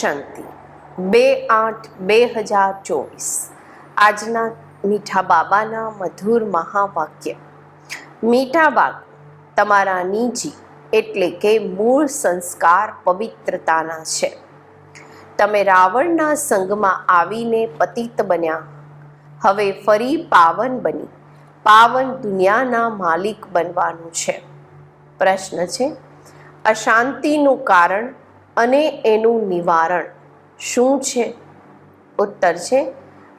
શાંતિ. બે આઠ બે હજાર ચોવીસ. આજના મીઠા બાબાના મધુર મહાવાક્ય. મીઠા બાગ તમારા નીજી એટલે કે મૂળ સંસ્કાર પવિત્રતાના છે. તમે રાવણના સંગમાં આવીને પતિત બન્યા. હવે ફરી પાવન બની. પાવન દુનિયાના માલિક બનવાનું છે. પ્રશ્ન છે, અશાંતિનું કારણ અને એનું નિવારણ શું છે? ઉત્તર છે,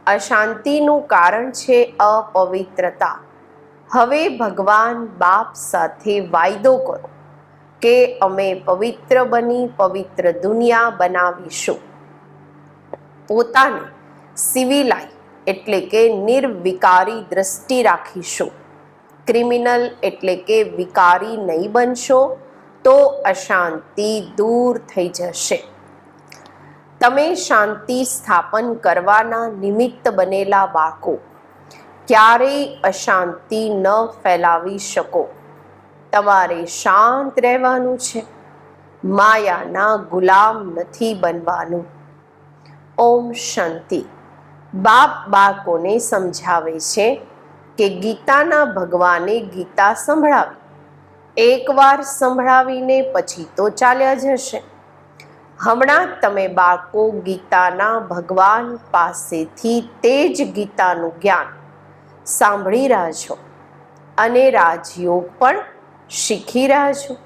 અશાંતિનું કારણ છે અપવિત્રતા. હવે ભગવાન બાપ સાથે વાયદો કરો કે અમે પવિત્ર બની પવિત્ર દુનિયા બનાવીશું. પોતાને સિવિલાઈ એટલે કે નિર્વિકારી દ્રષ્ટિ રાખીશું. ક્રિમિનલ એટલે કે વિકારી નહીં બનશો. તો અશાંતિ દૂર થઈ જશે. તમે શાંતિ સ્થાપન કરવાના નિમિત્ત બનેલા બાળકો, ક્યારેય અશાંતિ ન ફેલાવી શકો. તમારે શાંત રહેવાનું છે. માયાના ગુલામ નથી બનવાનું. ઓમ શાંતિ. બાપ બાળકોને સમજાવે છે કે ગીતાના ભગવાને ગીતા સંભળાવી. એકવાર સંભળાવીને પછી તો ચાલ્યા જશે. હમણાં તમે બાળકો ગીતાના ભગવાન પાસેથી તે જ ગીતાનું જ્ઞાન સાંભળી રહ્યા છો અને રાજયોગ પણ શીખી રહ્યા છો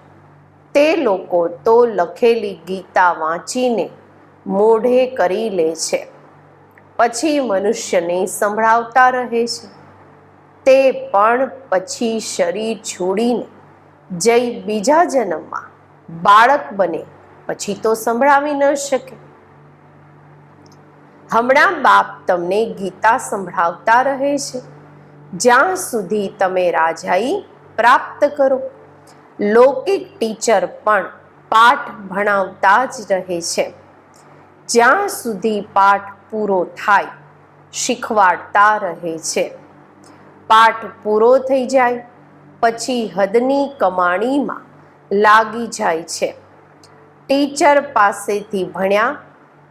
તે લોકો તો લખેલી ગીતા વાંચીને મોઢે કરી લે છે. પછી મનુષ્યને સંભળાવતા રહે છે. તે પણ પછી શરીર છોડીને જઈ બીજા જન્મમાં. બાળક બને, પછી તો સંભળાવી ન શકે. હમણાં બાપ તમને ગીતા સંભળાવતા રહે છે. જ્યાં સુધી તમે રાજાઈ પ્રાપ્ત કરો. લૌકિક ટીચર પણ પાઠ ભણાવતા જ રહે છે. જ્યાં સુધી પાઠ પૂરો થાય, શીખવાડતા રહે છે. પાઠ પૂરો થઈ જાય પછી હદની કમાણીમાં લાગી જાય છે. ટીચર પાસેથી ભણ્યા,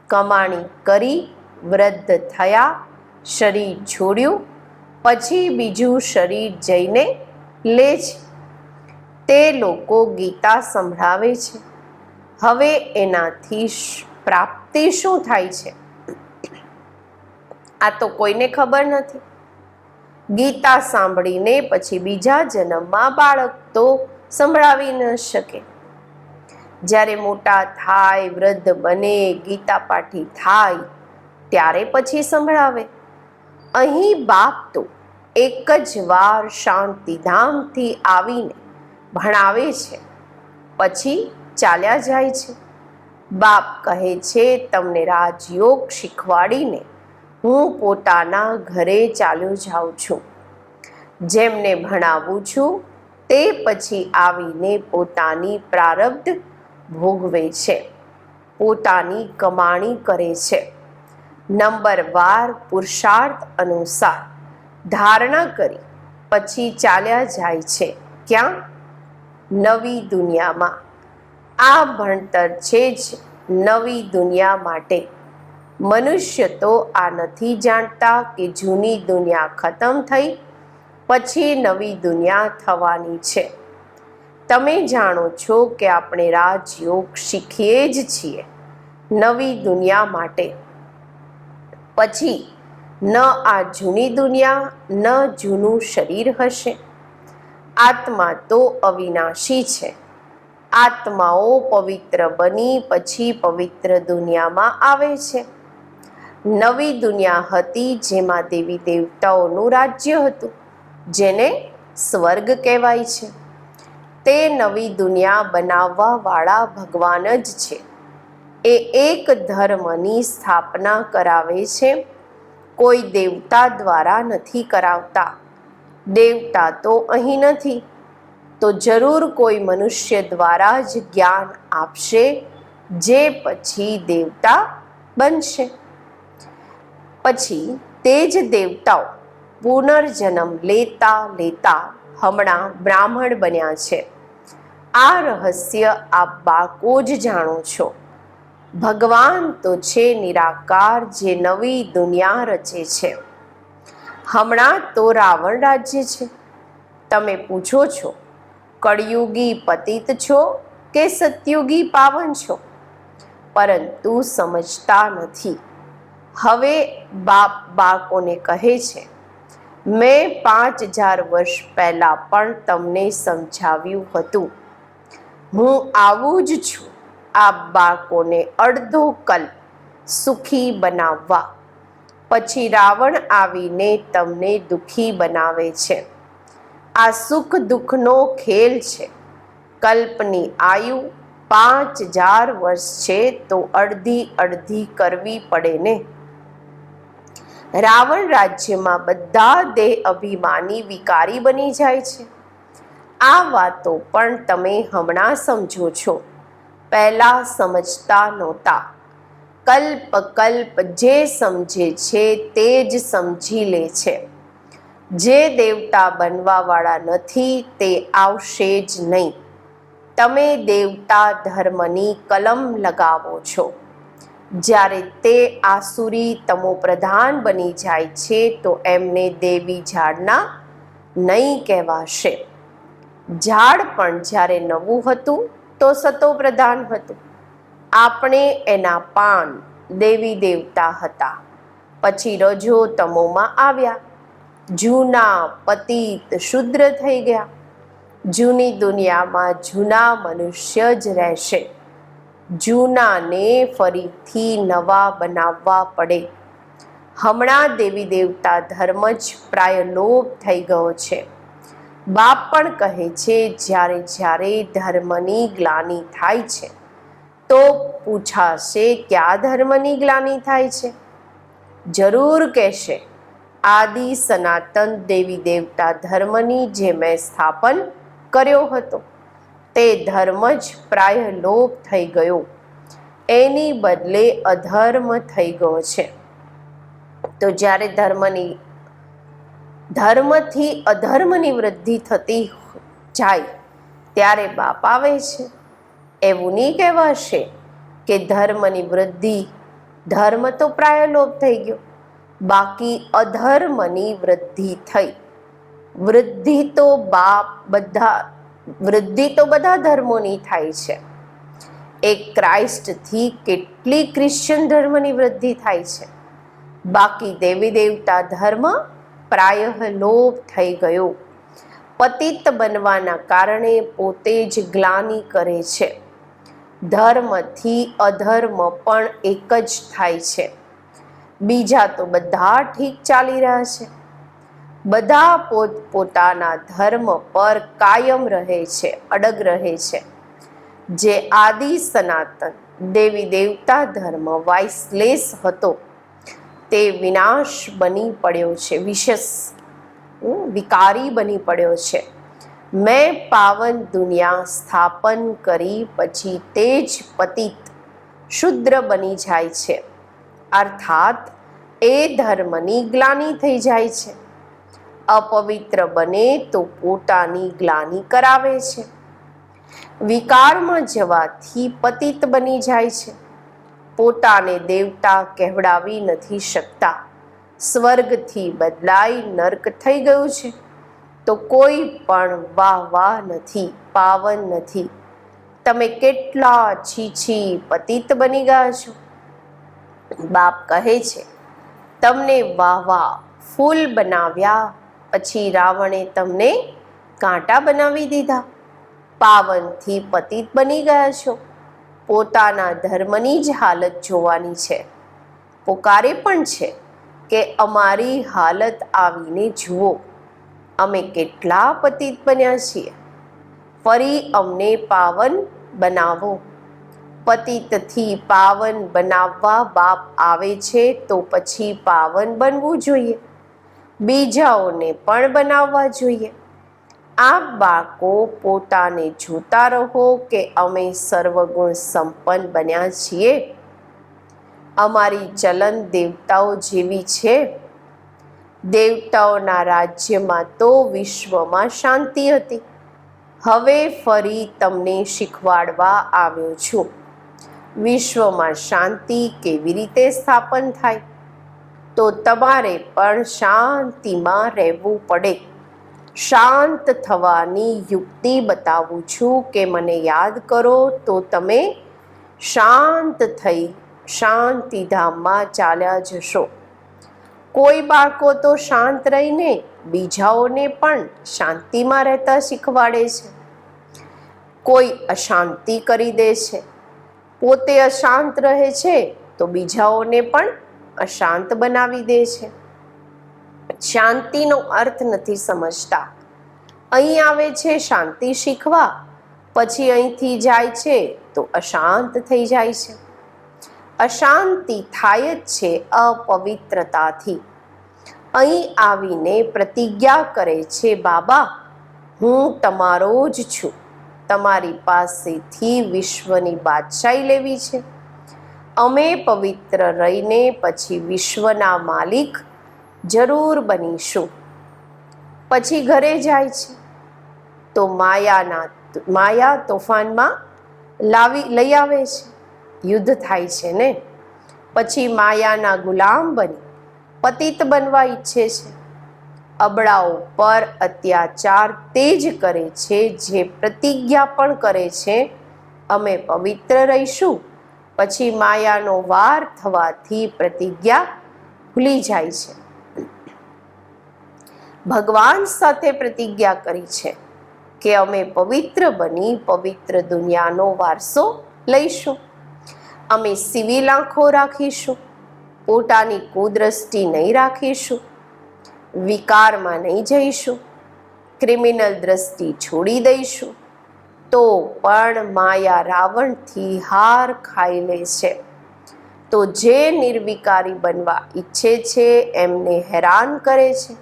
કમાણી કરી, વૃદ્ધ થયા, શરીર છોડ્યું, પછી બીજું શરીર જઈને લે છે. તે લોકો ગીતા સંભળાવે છે. હવે એનાથી પ્રાપ્તિ શું થાય છે? આ તો કોઈને ખબર નથી. ગીતા સાંભળીને પછી બીજા જન્મમાં બાળક તો સંભળાવી ન શકે. જ્યારે મોટા થાય, વૃદ્ધ બને, ગીતા પાઠી થાય, ત્યારે પછી સંભળાવે. અહીં બાપ તો એક જ વાર શાંતિધામથી આવીને ભણાવે છે. પછી ચાલ્યા જાય છે. બાપ કહે છે, તમને રાજયોગ શીખવાડીને હું પોતાના ઘરે ચાલ્યો જાઉં છું. જેમને ભણાવું છું, તે પછી આવીને પોતાની પ્રારબ્ધ ભોગવે છે. પોતાની કમાણી કરે છે. નંબર વાર પુરુષાર્થ અનુસાર ધારણા કરી, પછી ચાલ્યા જાય છે ક્યાં? નવી દુનિયામાં. આ ભણતર છે જ નવી દુનિયા માટે. મનુષ્ય તો આ નથી જાણતા કે જૂની દુનિયા ખતમ થઈ, પછી નવી દુનિયા થવાની છે. તમે જાણો છો કે આપણે રાજયોગ શીખીએ જ છીએ, નવી દુનિયા માટે. પછી, ન આ જૂની દુનિયા, ન જૂનું શરીર હશે. આત્મા તો અવિનાશી છે. આત્માઓ પવિત્ર બની પછી પવિત્ર દુનિયામાં આવે છે. નવી દુનિયા હતી જેમાં દેવી દેવતાઓનું રાજ્ય હતું, જેને સ્વર્ગ કહેવાય છે. તે નવી દુનિયા બનાવવાવાળા ભગવાન જ છે. એ એક ધર્મની સ્થાપના કરાવે છે. કોઈ દેવતા દ્વારા નથી કરાવતા. દેવતા તો અહીં નથી. તો જરૂર કોઈ મનુષ્ય દ્વારા જ જ્ઞાન આપશે, જે પછી દેવતા બનશે. પછી તે જ દેવતાઓ પુનર્જન્મ લેતા લેતા હમણાં બ્રાહ્મણ બન્યા છે. આ રહસ્ય આપ બાળકો જ જાણો છો. ભગવાન તો છે નિરાકાર જે નવી દુનિયા રચે છે. હમણાં તો રાવણ રાજ્ય છે. તમે પૂછો છો, કળયુગી પતિત છો કે સતયુગી પાવન છો? પરંતુ સમજતા નથી. હવે બાપ બાળકોને કહે છે, મેં પાંચ હજાર વર્ષ પહેલાં પણ તમને સમજાવ્યું હતું. હું આવું જ છું. આ બાળકોને અડધો કલ્પ સુખી બનાવવા. પછી રાવણ આવીને તમને દુખી બનાવે છે. આ સુખ દુઃખનો ખેલ છે. કલ્પની આયુ પાંચ હજાર વર્ષ છે તો અડધી અડધી કરવી પડે ને? રાવણ રાજ્યમાં બધા દેહ અભિમાની વિકારી બની જાય છે. આ વાતો પણ તમે હમણાં સમજો છો. પહેલાં સમજતા નહોતા. કલ્પ કલ્પ જે સમજે છે તે જ સમજી લે છે. જે દેવતા બનવાવાળા નથી તે આવશે જ નહીં. તમે દેવતા ધર્મની કલમ લગાવો છો. જ્યારે તે આસુરી તમો પ્રધાન બની જાય છે, તો એમને દેવી ઝાડના નહીં કહેવાશે. ઝાડ પણ જ્યારે નવું હતું, તો સતો પ્રધાન હતું. આપણે એના પાન દેવી દેવતા હતા. પછી રજો તમોમાં આવ્યા. જૂના પતિત શુદ્ર થઈ ગયા. જૂની દુનિયામાં જૂના મનુષ્ય જ રહેશે. જૂનાને ફરીથી નવા બનાવવા પડે. હમણાં દેવી દેવતા ધર્મ જ પ્રાય લોપ થઈ ગયો છે. બાપ પણ કહે છે, જ્યારે જ્યારે ધર્મની ગ્લાની થાય છે, તો પૂછાશે ક્યાં ધર્મની ગ્લાની થાય છે? જરૂર કહેશે, આદિ સનાતન દેવી દેવતા ધર્મની જે મેં સ્થાપન કર્યો હતો. તે ધર્મ જ પ્રાય લોપ થઈ ગયો. એની બદલે અધર્મ થઈ ગયો છે. તો જ્યારે ધર્મની, ધર્મથી અધર્મની વૃદ્ધિ થતી જાય, ત્યારે બાપ આવે છે. એવું નહીં કહેવાશે કે ધર્મની વૃદ્ધિ, ધર્મ તો પ્રાય લોપ થઈ ગયો. બાકી અધર્મની વૃદ્ધિ થઈ. વૃદ્ધિ તો બાપ બધા વૃદ્ધિ તો બધા ધર્મોની થાય છે. એક ક્રાઇસ્ટથી કેટલી ક્રિશ્ચિયન ધર્મની વૃદ્ધિ થાય છે. બાકી દેવી દેવતા ધર્મ પ્રાયઃ લોપ થઈ ગયો. પતિત બનવાના કારણે પોતે જ ગ્લાની કરે છે. ધર્મથી અધર્મ પણ એક જ થાય છે. બીજા તો બધા ઠીક ચાલી રહ્યા છે. બધા પોત, પોતાના ધર્મ પર કાયમ રહે છે, અડગ રહે છે. જે આદિ સનાતન દેવી દેવતા ધર્મ વાઇસલેસ હતો, તે વિનાશ બની પડ્યો છે, વિશેષ વિકારી બની પડ્યો છે. મેં પાવન દુનિયા સ્થાપન કરી પછી તે જ પતિત, શુદ્ર બની જાય છે. અર્થાત, એ ધર્મની ગ્લાની થઈ જાય છે. અપવિત્ર બને તો પોતાની ગ્લાની કરાવે છે. વિકારમાં જવાથી પતિત બની જાય છે. પોતાને દેવતા કહેવડાવી નથી શકતા. સ્વર્ગથી બદલાઈ નર્ક થઈ ગયું છે. તો કોઈ પણ વાહ વાહ નથી, પાવન નથી. તમે કેટલા છીછી પતિત બની ગયા છો. બાપ કહે છે, તમને વાહ વાહ ફૂલ બનાવ્યા પછી રાવણે તમને કાંટા બનાવી દીધા. પાવનથી પતિત બની ગયા છો. પોતાના ધર્મની જ હાલત જોવાની છે. પોકારે પણ છે કે અમારી હાલત આવીને જુઓ. અમે કેટલા પતિત બન્યા છીએ. ફરી અમને પાવન બનાવો. પતિતથી પાવન બનાવવા બાપ આવે છે તો પછી પાવન બનવું જોઈએ. બીજાઓને પણ બનાવવા જોઈએ. આ બાળકો પોતાને જોતા રહો કે અમે સર્વગુણ સંપન્ન બન્યા છીએ. અમારી ચલન દેવતાઓ જેવી છે. દેવતાઓના રાજ્યમાં તો વિશ્વમાં શાંતિ હતી. હવે ફરી તમને શીખવાડવા આવ્યો છું. વિશ્વમાં શાંતિ કેવી રીતે સ્થાપન થાય? તો તમારે પણ શાંતિમાં રહેવું પડે. શાંત થવાની યુક્તિ બતાવું છું કે મને યાદ કરો તો તમે શાંત થઈ શાંતિધામમાં ચાલ્યા જશો. કોઈ બાળકો તો શાંત રહીને બીજાઓને પણ શાંતિમાં રહેતા શીખવાડે છે. કોઈ અશાંતિ કરી દે છે. પોતે અશાંત રહે છે તો બીજાઓને પણ અશાંત બનાવી દે છે. શાંતિનો અર્થ નથી સમજતા. અહીં આવે છે શાંતિ શીખવા, પછી અહીંથી જાય છે તો અશાંત થઈ જાય છે. અશાંતિ થાય જ છે અપવિત્રતાથી. અહીં આવીને પ્રતિજ્ઞા કરે છે, બાબા, હું તમારો જ છું. તમારી પાસેથી વિશ્વની બાદશાહી લેવી છે. અમે પવિત્ર રહીને પછી વિશ્વના માલિક જરૂર બનીશું. પછી ઘરે જાય છે. તો માયાના માયા તોફાનમાં લાવી, લઈ આવે છે. યુદ્ધ થાય છે ને? પછી માયાના ગુલામ બની, પતિત બનવા ઈચ્છે છે. અબળાઓ પર અત્યાચાર તે જ કરે છે. જે પ્રતિજ્ઞા પણ કરે છે. અમે પવિત્ર રહીશું. પછી માયાનો વાર થવાથી પ્રતિજ્ઞા ભૂલી જાય છે. ભગવાન સાથે પ્રતિજ્ઞા કરી છે કે અમે પવિત્ર બની પવિત્ર દુનિયાનો વારસો લઈશું. અમે સિવિલ આંખો રાખીશું, પોતાની કુદ્રષ્ટિ નહીં રાખીશું, વિકારમાં નહીં જઈશું, ક્રિમિનલ દ્રષ્ટિ છોડી દઈશું તો પણ માયા રાવણથી હાર ખાઈ લે છે. તો જે નિર્વિકારી બનવા ઈચ્છે છે, એમને હેરાન કરે છે.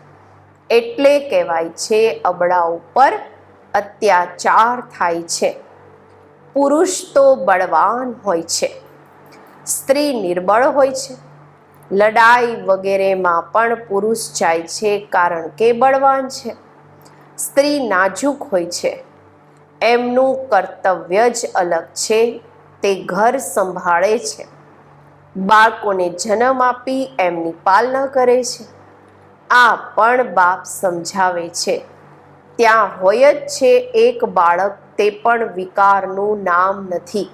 એટલે કહેવાય છે, અબળા ઉપર અત્યાચાર થાય છે. પુરુષ તો બળવાન હોય છે. સ્ત્રી નિર્બળ હોય છે. લડાઈ વગેરેમાં પણ પુરુષ જાય છે કારણ કે બળવાન છે. સ્ત્રી નાજુક હોય છે. એમનું કર્તવ્ય જ અલગ છે, તે ઘર સંભાળે છે. બાળકોને જન્મ આપી એમની પાલના કરે છે. આ પણ બાપ સમજાવે છે. ત્યાં હોય જ છે એક બાળક, તે પણ વિકારનું નામ નથી.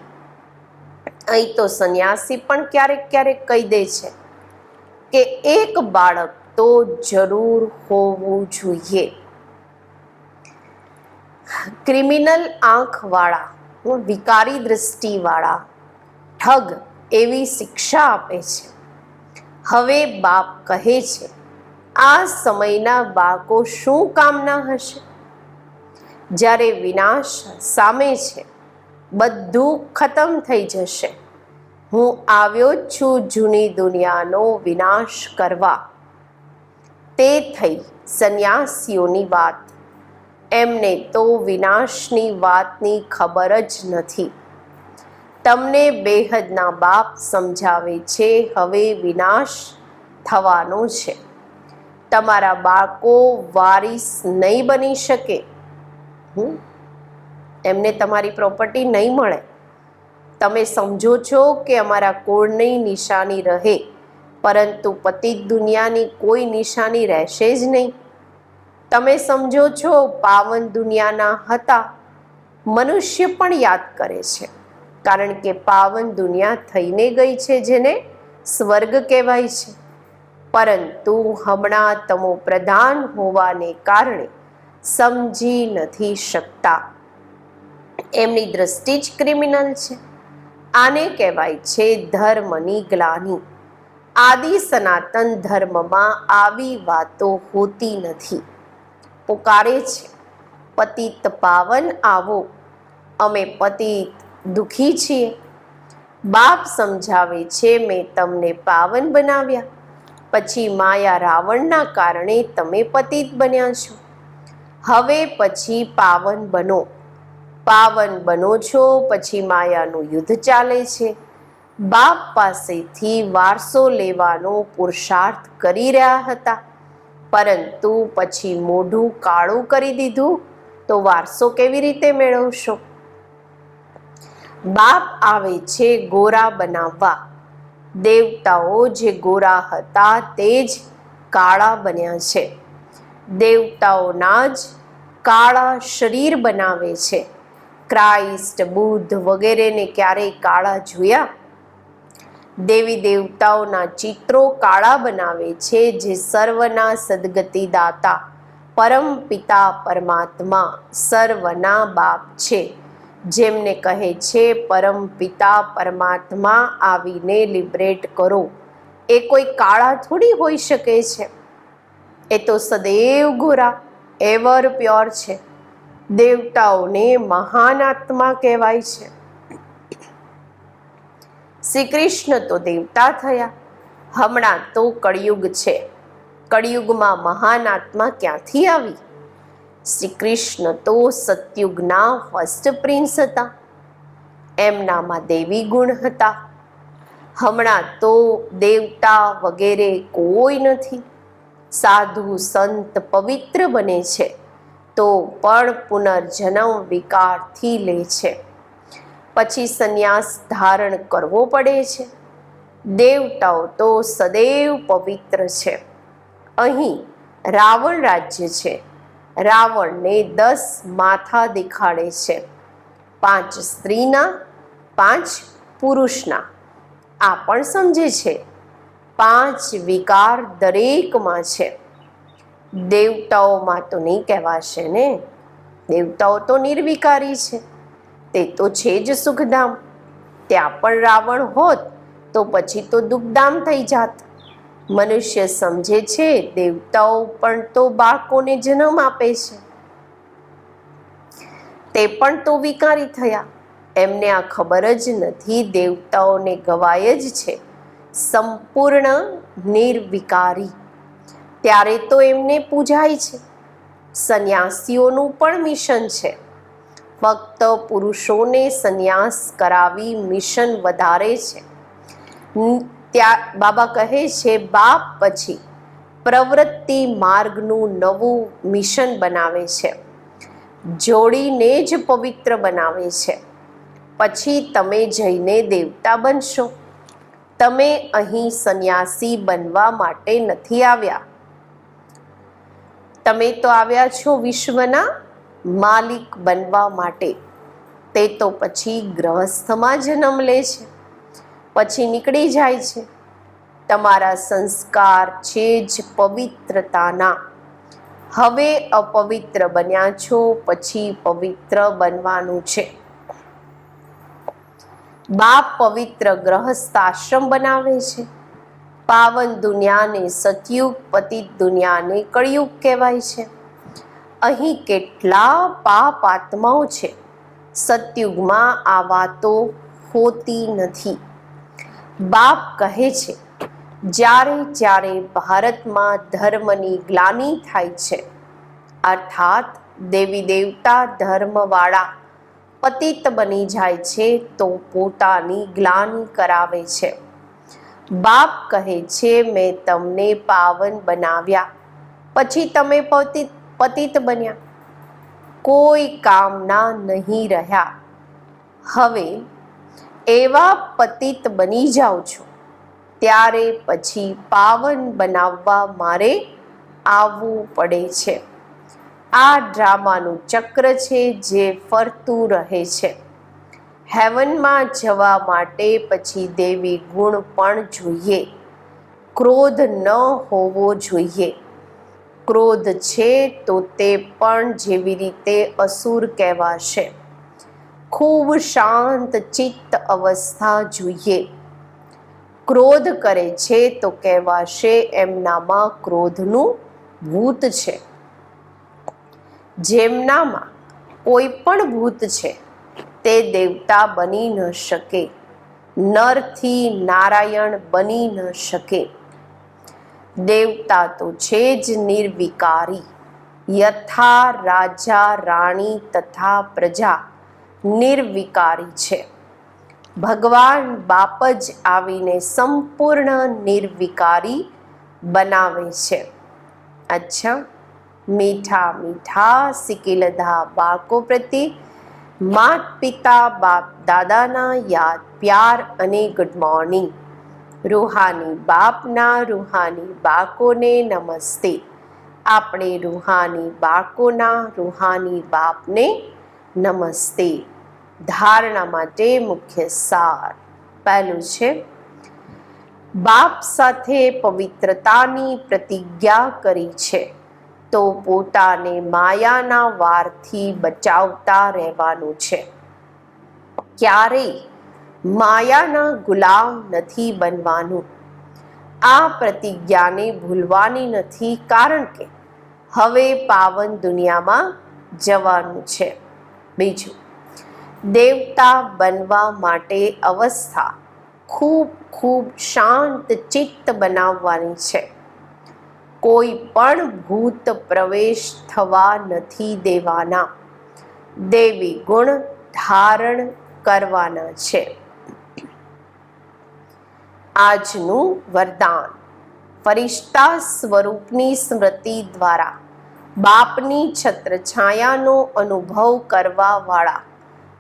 અહીં તો સંન્યાસી પણ ક્યારેક ક્યારેક કહી દે છે કે એક બાળક તો જરૂર હોવું જોઈએ. ક્રિમિનલ આંખવાળા વિકારી દ્રષ્ટિવાળા ઠગ એવી શિક્ષા આપે છે. હવે બાપ કહે છે, આ સમયના બાળકો શું કામના હશે? જ્યારે વિનાશ સામે છે, બધું ખતમ થઈ જશે. હું આવ્યો છું જૂની દુનિયાનો વિનાશ કરવા. તે થઈ સંન્યાસીઓની વાત. એમને તો વિનાશની વાતની ખબર જ નથી. તમને બેહદના બાપ સમજાવે છે, હવે વિનાશ થવાનો છે. તમારા બાળકો વારીસ નહીં બની શકે. એમને તમારી પ્રોપર્ટી નહીં મળે. તમે સમજો છો કે અમારા કોળની નિશાની રહે, પરંતુ પતિત દુનિયાની કોઈ નિશાની રહેશે જ નહીં. તમે સમજો છો, પાવન દુનિયાના હતા. મનુષ્ય પણ યાદ કરે છે. કારણ કે પાવન દુનિયા થઈને ગઈ છે જેને સ્વર્ગ કહેવાય છે. પરંતુ હમણાં તમો પ્રધાન હોવાને કારણે સમજી નથી શકતા. એમની દ્રષ્ટિ જ ક્રિમિનલ છે. આને કહેવાય છે ધર્મની ગ્લાની. આદિ સનાતન ધર્મમાં આવી વાતો હોતી નથી. પુકારે છે. પતિત પાવન આવો. અમે પતિત દુખી છીએ. બાપ સમજાવે છે, મેં તમને પાવન બનાવ્યા. પછી માયા રાવણના કારણે તમે પતિત બન્યા છો. હવે પછી પાવન બનો. પાવન બનો છો, પછી માયાનું યુદ્ધ ચાલે છે. બાપ પાસેથી વારસો લેવાનો પુરુષાર્થ કરી રહ્યા હતા. પરંતુ પછી મોઢું કાળું કરી દીધું તો વારસો કેવી રીતે મેળવશો? બાપ આવે છે ગોરા બનાવવા. દેવતાઓ જે ગોરા હતા તે જ કાળા બન્યા છે. દેવતાઓના જ કાળા શરીર બનાવે છે. ક્રાઇસ્ટ, બુદ્ધ વગેરેને ક્યારેય કાળા જોયા દેવી દેવતાઓના ચિત્રો કાળા બનાવે છે જે સર્વના સદગતિ દાતા પરમ પિતા પરમાત્મા, સર્વના બાપ છે. જેમને કહે છે, પરમ પિતા પરમાત્મા આવીને લિબરેટ કરો. એ કોઈ કાળા થોડી હોઈ શકે છે. એ તો સદૈવ ગોરા એવર પ્યોર છે. દેવતાઓને મહાન આત્મા કહેવાય છે. શ્રી કૃષ્ણ તો દેવતા થયા. હમણાં તો કળિયુગ છે. કળિયુગમાં મહાન આત્મા ક્યાંથી આવી? શ્રી કૃષ્ણ તો સતયુગના ફર્સ્ટ પ્રિન્સ હતા. એમનામાં દેવી ગુણ હતા. હમણાં તો દેવતા વગેરે કોઈ નથી. સાધુ સંત પવિત્ર બને છે. તો પણ પુનર્જન્મ વિકારથી લે છે. પછી સંન્યાસ ધારણ કરવો પડે છે. દેવતાઓ તો સદૈવ પવિત્ર છે. અહીં રાવણ રાજ્ય છે. રાવણને દસ માથા દેખાડે છે. પાંચ સ્ત્રીના, પાંચ પુરુષના. આ પણ સમજે છે. પાંચ વિકાર દરેકમાં છે. દેવતાઓમાં તો નહીં કહેવાશે ને? દેવતાઓ તો નિર્વિકારી છે. તે તો છે જ સુખધામ. ત્યાં પણ રાવણ હોત તો પછી તો દુઃખધામ થઈ જાત. મનુષ્ય સમજે છે, દેવતાઓ પણ તો બાળકોને જન્મ આપે છે. તે પણ તો વિકારી થયા. એમને આ ખબર જ નથી દેવતાઓને ગવાય જ છે. સંપૂર્ણ નિર્વિકારી. ત્યારે તો એમને પૂજાય છે. સંન્યાસીઓનું પણ મિશન છે. ફક્ત પુરુષોને સંન્યાસ કરાવી મિશન વધારે છે. ત્યાં બાબા કહે છે, બાપ પછી પ્રવૃત્તિ માર્ગનું નવું મિશન બનાવે છે. જોડીને જ પવિત્ર બનાવે છે. પછી તમે જઈને દેવતા બનશો. તમે અહીં સંન્યાસી બનવા માટે નથી આવ્યા. તમે તો આવ્યા છો વિશ્વના માલિક બનવા માટે તે તો પછી ગ્રહસ્થમાં જન્મ લે છે. પછી નીકળી જાય છે. તમારા સંસ્કાર છે જ પવિત્રતાના. હવે અપવિત્ર બન્યા છો પછી પવિત્ર બનવાનું છે. બાપ પવિત્ર ગ્રહસ્થ આશ્રમ બનાવે છે. પાવન દુનિયાને સતયુગ પતિત દુનિયાને કળિયુગ કહેવાય છે. અહીં કેટલા પાપ આત્માઓ છે. સતયુગમાં આ વાતો હોતી નથી. બાપ કહે છે, જ્યારે જ્યારે ભારતમાં ધર્મની ગ્લાની થાય છે, અર્થાત દેવી દેવતા ધર્મવાળા પતિત બની જાય છે તો પોતાની ગ્લાની કરાવે છે. બાપ કહે છે, મેં તમને પાવન બનાવ્યા. પછી તમે પતિત પતિત બન્યા. કોઈ કામના નહીં રહ્યા. હવે એવા પતિત બની જાઓ છો. ત્યારે પછી પાવન બનાવવા મારે આવવું પડે છે. આ ડ્રામાનું ચક્ર છે જે ફરતું રહે છે. હેવનમાં જવા માટે પછી દેવી ગુણ પણ જોઈએ. ક્રોધ ન હોવો જોઈએ. ક્રોધ છે, તો તે પણ જેવી રીતે અસુર કહેવાશે. ખૂબ શાંત ચિત્ત અવસ્થા જોઈએ. ક્રોધ કરે છે, તો કહેવાશે એમનામાં ક્રોધનું ભૂત છે. જેમનામાં કોઈ પણ ભૂત છે, તે દેવતા બની ન શકે. નરથી નારાયણ બની ન શકે. દેવતા તો છે જ નિર્વિકારી. યથા રાજા, રાણી તથા પ્રજા નિર્વિકારી છે. ભગવાન બાપ જ આવીને સંપૂર્ણ નિર્વિકારી બનાવે છે. અચ્છા, મીઠા મીઠા સિકિલધા બાળકો પ્રત્યે માત પિતા બાપ દાદાના યાદ, પ્યાર અને ગુડ મોર્નિંગ રૂહાની બાપના રૂહાની બાકોને નમસ્તે. આપણે રૂહાની બાકોના રૂહાની બાપને નમસ્તે. ધારણા માટે મુખ્ય સાર. પહેલું છે, બાપ સાથે પવિત્રતાની પ્રતિજ્ઞા કરી છે. તો પોતાને માયાના વારથી બચાવતા રહેવાનું છે. ક્યારેય માયાના ગુલામ નથી બનવાનું. આ પ્રતિજ્ઞાને ભૂલવાની નથી કારણ કે હવે પાવન દુનિયામાં જવાનું છે. બીજું, દેવતા બનવા માટે અવસ્થા ખૂબ ખૂબ શાંત ચિત્ત બનાવવાની છે. કોઈ પણ ભૂત પ્રવેશ થવા નથી દેવાના. દેવી ગુણ ધારણ કરવાના છે. આજનું વરદાન. ફરિશ્તા સ્વરૂપની સ્મૃતિ દ્વારા બાપની છત્રછાયાનો અનુભવ કરવાવાળા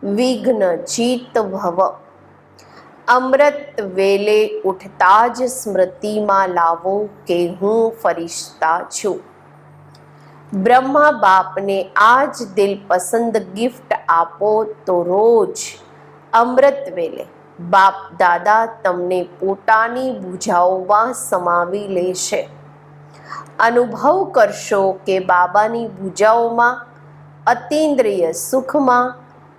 વિઘ્ન જીત ભવ. અમૃત વેલે ઉઠતા જ સ્મૃતિમાં લાવો કે હું ફરિશ્તા છું. બ્રહ્મા બાપને આજ દિલ પસંદ ગિફ્ટ આપો તો રોજ અમૃત વેલે બાપ દાદા તમને પોતાની ભૂજાઓમાં સમાવી લેશે. અનુભવ કરશો કે બાબાની ભૂજાઓમાં અતિન્દ્રિય સુખમાં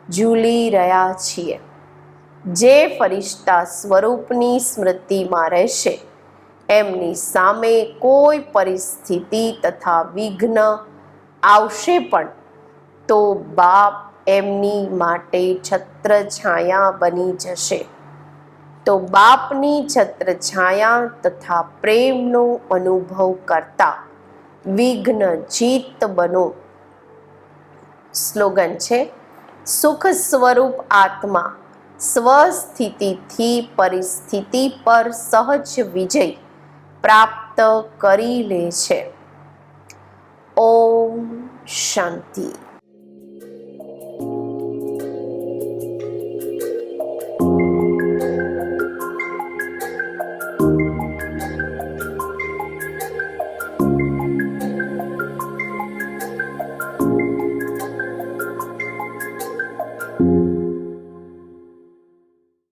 ઝૂલી રહ્યા છીએ. જે ફરિશ્તા સ્વરૂપની સ્મૃતિમાં રહેશે, એમની સામે કોઈ પરિસ્થિતિ તથા વિઘ્ન આવશે પણ તો બાપ એમની માટે છત્રછાયા બની જશે. તો બાપની છત્રછાયા તથા પ્રેમનો અનુભવ કરતા વિઘ્ન જીત બનો. સ્લોગન છે, સુખ સ્વરૂપ આત્મા, સ્વસ્થિતિથી પરિસ્થિતિ પર સહજ વિજય પ્રાપ્ત કરી લે છે. ઓમ શાંતિ.